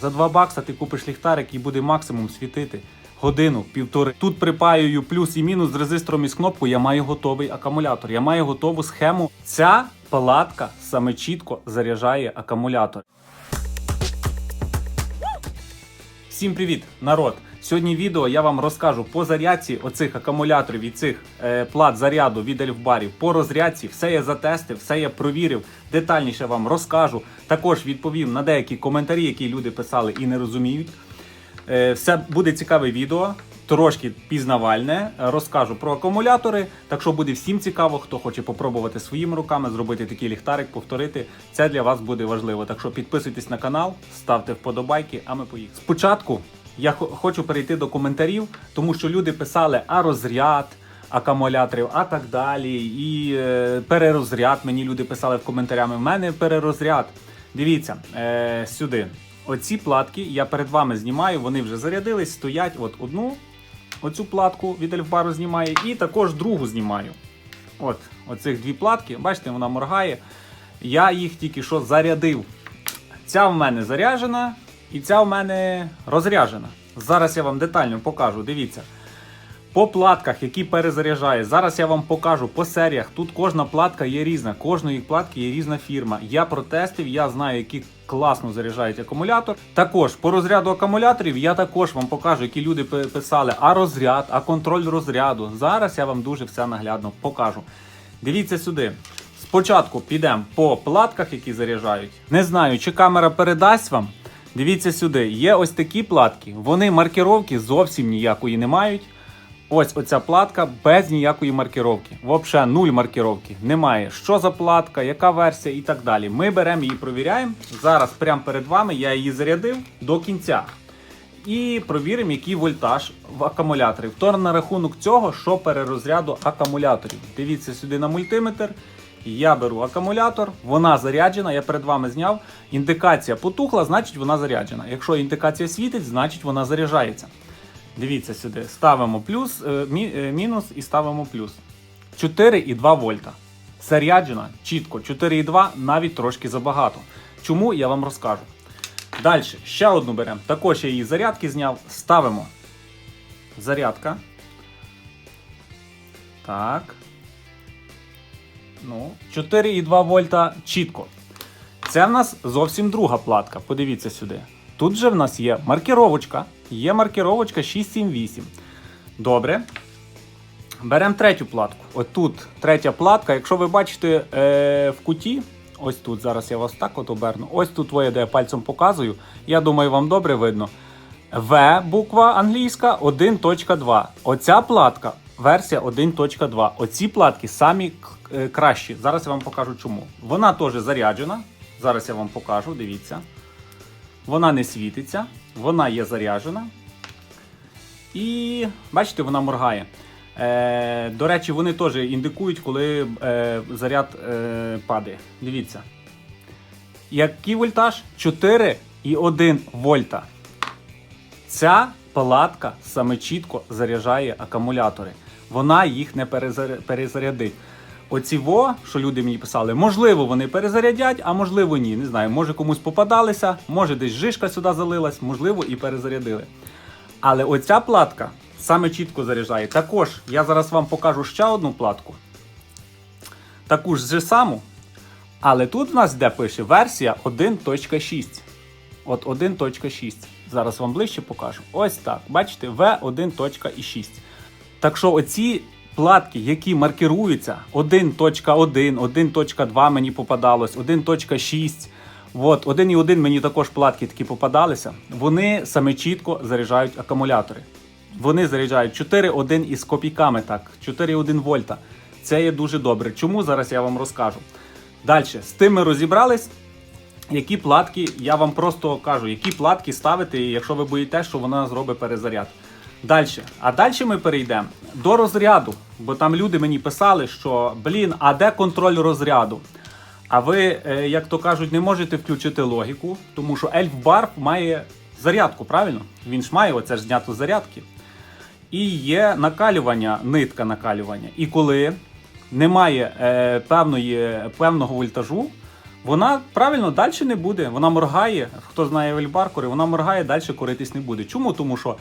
За 2 бакса ти купиш ліхтарик і буде максимум світити годину, півтори. Тут припаюю плюс і мінус з резистором із кнопкою. Я маю готовий акумулятор. Я маю готову схему. Ця палатка саме чітко заряджає акумулятор. Всім привіт, народ! Сьогодні відео я вам розкажу по зарядці оцих акумуляторів і цих е, плат заряду від Ельфбарів. По розрядці все я затестив, все я провірив. Детальніше вам розкажу. Також відповім на деякі коментарі, які люди писали і не розуміють. Е, все буде цікаве відео, трошки пізнавальне. Розкажу про акумулятори. Так що буде всім цікаво, хто хоче попробувати своїми руками зробити такий ліхтарик, повторити. Це для вас буде важливо. Так що підписуйтесь на канал, ставте вподобайки, а ми поїхали. Спочатку я хочу перейти до коментарів, тому що люди писали а розряд. Акумуляторів, а так далі. І е, перерозряд мені люди писали в коментарями. В мене перерозряд. Дивіться е, сюди. Оці платки я перед вами знімаю, вони вже зарядились, стоять. От одну оцю платку від Ельфбару знімаю, і також другу знімаю. От, оцих дві платки, бачите, вона моргає. Я їх тільки що зарядив. Ця в мене заряджена, і ця в мене розряджена. Зараз я вам детально покажу. Дивіться. По платках, які перезаряджає, зараз я вам покажу по серіях. Тут кожна платка є різна, кожної платки є різна фірма. Я протестив, я знаю, які класно заряджають акумулятор. Також по розряду акумуляторів я також вам покажу, які люди пи- писали, а розряд, а контроль розряду. Зараз я вам дуже все наглядно покажу. Дивіться сюди. Спочатку підемо по платках, які заряджають. Не знаю, чи камера передасть вам. Дивіться сюди. Є ось такі платки. Вони маркировки зовсім ніякої не мають. Ось оця платка без ніякої маркировки. Взагалі нуль маркировки. Немає. Що за платка, яка версія і так далі. Ми беремо її, провіряємо. Зараз прямо перед вами я її зарядив до кінця. І провіримо, який вольтаж в акумуляторі. То на рахунок цього, що перерозряду акумуляторів. Дивіться сюди на мультиметр. Я беру акумулятор, вона заряджена, я перед вами зняв. Індикація потухла, значить вона заряджена. Якщо індикація світить, значить вона заряджається. Дивіться сюди, ставимо плюс, е, е, мінус і ставимо плюс. 4,2 вольта. Заряджена чітко. 4,2 навіть трошки забагато. Чому я вам розкажу. Далі, ще одну беремо. Також я її зарядки зняв. Ставимо. Зарядка. Так. Ну, 4,2 вольта чітко. Це в нас зовсім друга платка. Подивіться сюди. Тут же в нас є маркировочка. Є маркировочка 678. Добре. Беремо третю платку. От тут третя платка. Якщо ви бачите е, в куті, ось тут, зараз я вас так от оберну. Ось тут твоє, де я пальцем показую. Я думаю, вам добре видно. В буква англійська 1.2. Оця платка версія 1.2. Оці платки самі е, кращі. Зараз я вам покажу чому. Вона теж заряджена. Зараз я вам покажу, дивіться. Вона не світиться, вона є заряджена. І бачите, вона моргає. Е, до речі, вони теж індикують, коли е, заряд е, падає. Дивіться. Який вольтаж? 4,1 вольта. Ця палатка саме чітко заряджає акумулятори. Вона їх не перезарядить. Оці во, що люди мені писали, можливо, вони перезарядять, а можливо, ні. Не знаю, може комусь попадалися, може десь жишка сюди залилась, можливо, і перезарядили. Але оця платка саме чітко заряджає. Також я зараз вам покажу ще одну платку. Таку ж саму. Але тут в нас де пише версія 1.6. От 1.6. Зараз вам ближче покажу. Ось так. Бачите, V1.6. Так що оці платки, які маркируються 1.1, 1.2 мені попадалось, 1.6. От, 1.1 мені також платки такі попадалися. Вони саме чітко заряджають акумулятори. Вони заряджають 4.1 із копійками, так, 4.1 вольта. Це є дуже добре. Чому зараз я вам розкажу. Далі, з тим ми розібрались. Які платки, я вам просто кажу, які платки ставити, якщо ви боїтесь, що вона зробить перезаряд. Далі. А далі ми перейдемо до розряду. Бо там люди мені писали, що блін, а де контроль розряду? А ви, е, як то кажуть, не можете включити логіку, тому що Ельф Барб має зарядку, правильно? Він ж має оце ж знято зарядки. І є накалювання, нитка накалювання. І коли немає е, певної, певного вольтажу, вона правильно далі не буде. Вона моргає. Хто знає вельбаркори, вона моргає, далі коритись не буде. Чому? Тому що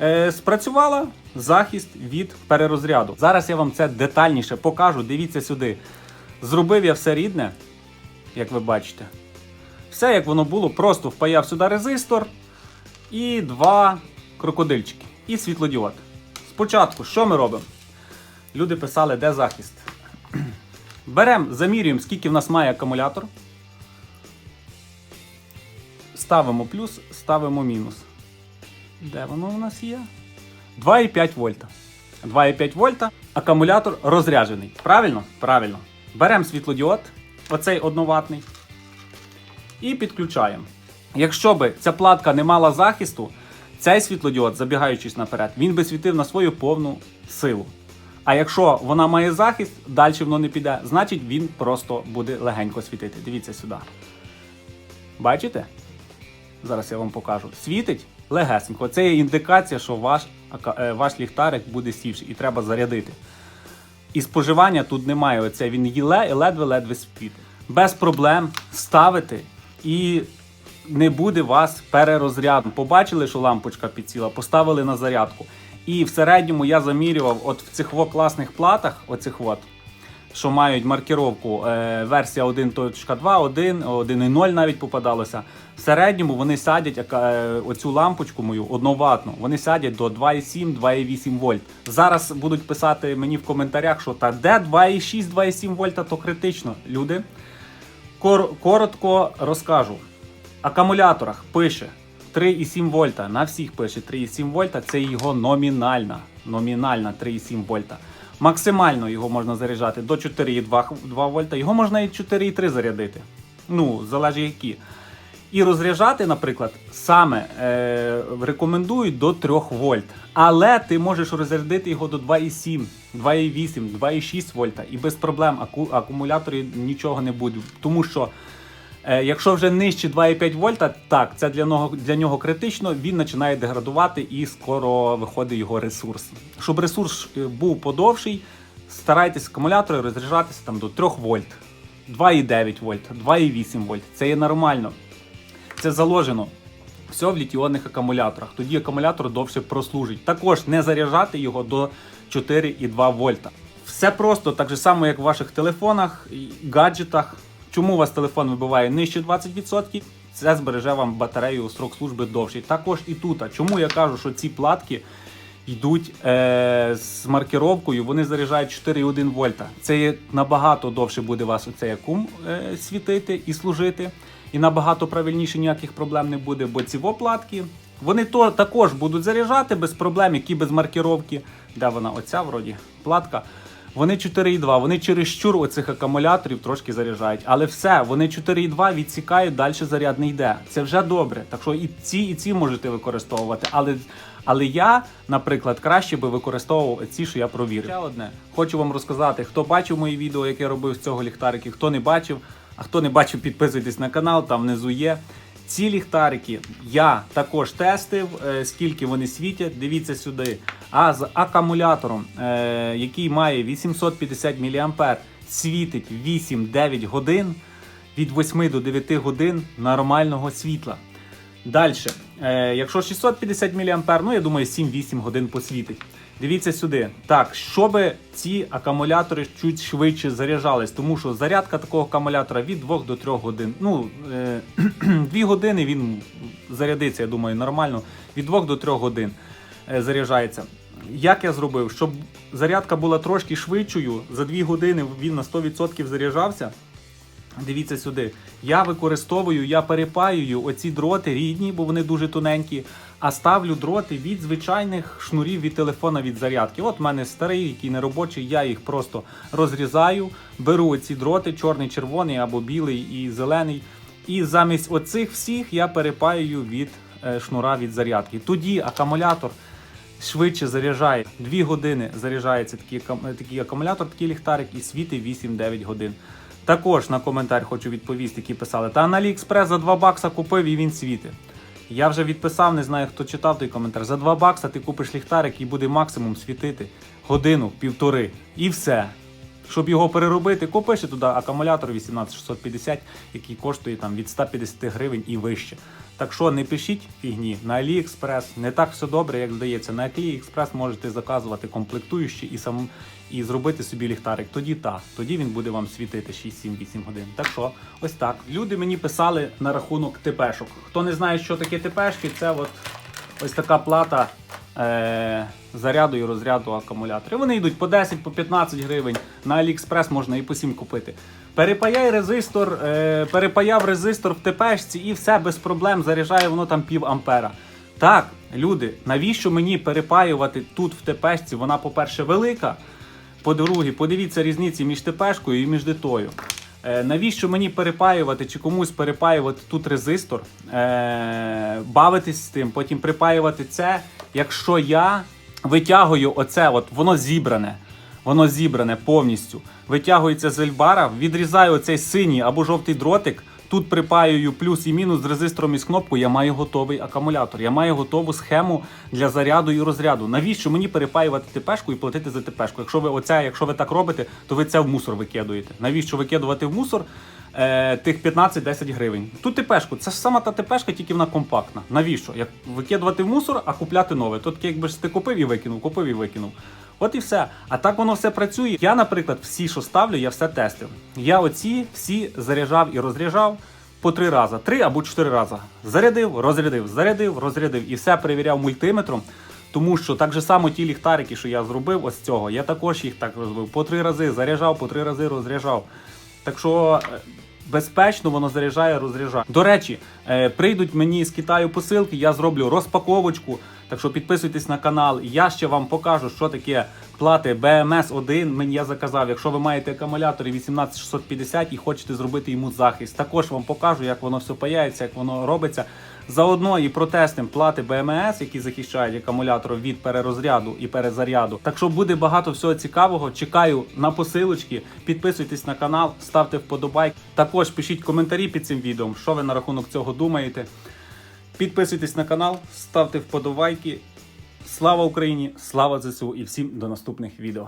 е, спрацювала захист від перерозряду. Зараз я вам це детальніше покажу. Дивіться сюди. Зробив я все рідне, як ви бачите. Все як воно було, просто впаяв сюди резистор і два крокодильчики, і світлодіод. Спочатку, що ми робимо? Люди писали, де захист. Беремо, замірюємо, скільки в нас має акумулятор. Ставимо плюс, ставимо мінус. Де воно у нас є? 2,5 вольта. 2,5 вольта. Акумулятор розряджений. Правильно? Правильно. Беремо світлодіод, оцей одноватний, і підключаємо. Якщо би ця платка не мала захисту, цей світлодіод, забігаючись наперед, він би світив на свою повну силу. А якщо вона має захист, далі воно не піде, значить він просто буде легенько світити. Дивіться сюди. Бачите? Зараз я вам покажу. Світить легесенько. Це є індикація, що ваш, е, ваш ліхтарик буде сівший і треба зарядити. І споживання тут немає. Оце він їле і ледве-ледве світить. Без проблем ставити і не буде вас перерозряду. Побачили, що лампочка підсіла, поставили на зарядку. І в середньому я замірював от в цих класних платах, оцих от, що мають маркіровку е, версія 1.2, 1, 1.0 навіть попадалося. В середньому вони садять е, оцю лампочку мою одноватну, вони садять до 2,7-2,8 вольт. Зараз будуть писати мені в коментарях, що та де 2,6-2,7 вольта, то критично. Люди, Кор- коротко розкажу. Акумуляторах пише 3,7 вольта. На всіх пише 3,7 вольта. Це його номінальна. Номінальна 3,7 вольта. Максимально його можна заряджати до 4,2 вольта. Його можна і 4,3 зарядити. Ну, залежить які. І розряджати, наприклад, саме е, рекомендують до 3 вольт. Але ти можеш розрядити його до 2,7, 2,8, 2,6 вольта. І без проблем аку, акумуляторі нічого не буде. Тому що Якщо вже нижче 2,5 вольта, так, це для нього, для нього критично, він починає деградувати і скоро виходить його ресурс. Щоб ресурс е, був подовший, старайтесь акумулятори розряджатися там до 3 вольт, 2,9 вольт, 2,8 вольт. Це є нормально. Це заложено. Все в літіонних акумуляторах. Тоді акумулятор довше прослужить. Також не заряджати його до 4,2 вольта. Все просто так же само, як в ваших телефонах, гаджетах. Чому у вас телефон вибиває нижче 20%? Це збереже вам батарею срок служби довший. Також і тут. Чому я кажу, що ці платки йдуть е, з маркировкою, вони заряджають 4,1 вольта. Це набагато довше буде вас оцей акум е, світити і служити. І набагато правильніше ніяких проблем не буде, бо ці платки вони то також будуть заряджати без проблем, які без маркировки. Де вона? Оця вроді платка. Вони 4,2, вони через щур оцих акумуляторів трошки заряджають. Але все, вони 4,2 відсікають, далі заряд не йде. Це вже добре. Так що і ці, і ці можете використовувати. Але, але я, наприклад, краще би використовував ці, що я провірив. Ще одне. Хочу вам розказати, хто бачив мої відео, яке я робив з цього ліхтарики, хто не бачив, а хто не бачив, підписуйтесь на канал, там внизу є. Ці ліхтарики я також тестив, е, скільки вони світять. Дивіться сюди. А з акумулятором, е, який має 850 мА, світить 8-9 годин від 8 до 9 годин нормального світла. Далі, е, якщо 650 мА, ну я думаю, 7-8 годин посвітить. Дивіться сюди. Так, щоб ці акумулятори чуть швидше заряджались, тому що зарядка такого акумулятора від 2 до 3 годин. Ну, е, 2 години він зарядиться, я думаю, нормально. Від 2 до 3 годин е, заряджається. Як я зробив? Щоб зарядка була трошки швидшою, за 2 години він на 100% заряджався. Дивіться сюди. Я використовую, я перепаюю оці дроти рідні, бо вони дуже тоненькі. А ставлю дроти від звичайних шнурів від телефона від зарядки. От в мене старий, який не робочий, я їх просто розрізаю, беру оці дроти, чорний, червоний або білий і зелений. І замість оцих всіх я перепаюю від е, шнура від зарядки. Тоді акумулятор швидше заряджає. 2 години заряджається такий, такий акумулятор, такий ліхтарик і світить 8-9 годин. Також на коментар хочу відповісти, які писали. Та на AliExpress за 2 бакса купив і він світить. Я вже відписав, не знаю, хто читав той коментар. За 2 бакса ти купиш ліхтарик і буде максимум світити годину, півтори. І все. Щоб його переробити, купи туди акумулятор 18650, який коштує там від 150 гривень і вище. Так що не пишіть фігні на AliExpress, не так все добре, як здається. На AliExpress можете заказувати комплектуючі і сам і зробити собі ліхтарик. Тоді так, тоді він буде вам світити 6-7-8 годин. Так що, ось так. Люди мені писали на рахунок ТПшок. Хто не знає, що таке ТПшки, це от ось така плата заряду і розряду акумуляторів. Вони йдуть по 10, по 15 гривень. На AliExpress можна і по 7 купити. Перепаяй резистор, е- перепаяв резистор в ТПшці і все без проблем заряджає воно там пів ампера. Так, люди, навіщо мені перепаювати тут в ТПшці? Вона, по-перше, велика. По-друге, подивіться різниці між ТПшкою і між дитою. Е, навіщо мені перепаювати чи комусь перепаювати тут резистор, е, бавитись з тим, потім припаювати це, якщо я витягую оце, от воно зібране. Воно зібране повністю. Витягується з ельбара, відрізаю оцей синій або жовтий дротик. Тут припаюю плюс і мінус з резистором і з кнопкою. Я маю готовий акумулятор. Я маю готову схему для заряду і розряду. Навіщо мені перепаювати ТПшку і платити за ТПшку? Якщо ви оце, якщо ви так робите, то ви це в мусор викидуєте. Навіщо викидувати в мусор е, тих 15-10 гривень? Ту ТПшку, це ж сама та ТПшка, тільки вона компактна. Навіщо? Як викидувати в мусор, а купляти нове? Тут якби ж ти купив і викинув, купив і викинув. От і все. А так воно все працює. Я, наприклад, всі, що ставлю, я все тестив. Я оці всі заряджав і розряджав по три рази. Три або чотири рази. Зарядив, розрядив, зарядив, розрядив і все перевіряв мультиметром. Тому що так же само ті ліхтарики, що я зробив ось цього, я також їх так розбив. По три рази заряджав, по три рази розряджав. Так що е, безпечно воно заряджає, розряджає. До речі, е, прийдуть мені з Китаю посилки, я зроблю розпаковочку. Так що підписуйтесь на канал. Я ще вам покажу, що таке плати BMS 1 Мені я заказав. Якщо ви маєте акумулятори 18650 і хочете зробити йому захист, також вам покажу, як воно все паяється, як воно робиться. Заодно і протестимо плати BMS, які захищають акумулятор від перерозряду і перезаряду. Так що буде багато всього цікавого. Чекаю на посилочки. Підписуйтесь на канал, ставте вподобайк. Також пишіть коментарі під цим відео, що ви на рахунок цього думаєте. Підписуйтесь на канал, ставте вподобайки. Слава Україні! Слава ЗСУ і всім до наступних відео.